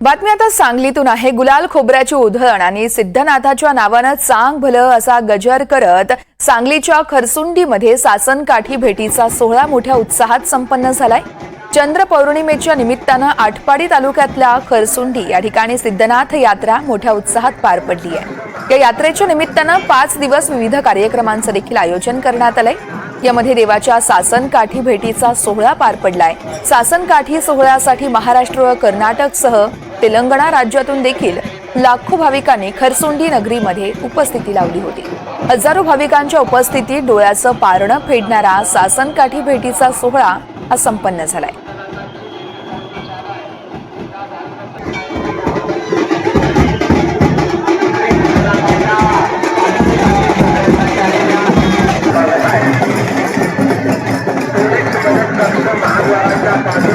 बातमी आता सांगलीतून आहे. गुलाल खोबऱ्याची उधळण आणि सिद्धनाथाच्या नावानं चांग भलं असा गजर करत सांगलीच्या खरसुंडीमध्ये सासनकाठी भेटीचा सोहळा मोठ्या उत्साहात संपन्न झालाय. चंद्र पौर्णिमेच्या निमित्तानं आटपाडी तालुक्यातल्या खरसुंडी या ठिकाणी सिद्धनाथ यात्रा मोठ्या उत्साहात पार पडली आहे या यात्रेच्या निमित्तानं पाच दिवस विविध कार्यक्रमांचं देखील आयोजन करण्यात आलंय. यामध्ये देवाच्या सासनकाठी भेटीचा सोहळा पार पडलाय. सासनकाठी सोहळ्यासाठी महाराष्ट्र व कर्नाटकसह तेलंगणा राज्यातून देखील लाखो भाविकांनी खरसुंडी नगरीमध्ये उपस्थिती लावली होती. हजारो भाविकांच्या उपस्थितीत डोळ्याचं पारणं फेडणारा सासनकाठी भेटीचा सोहळा हा संपन्न झालाय. água, ainda tá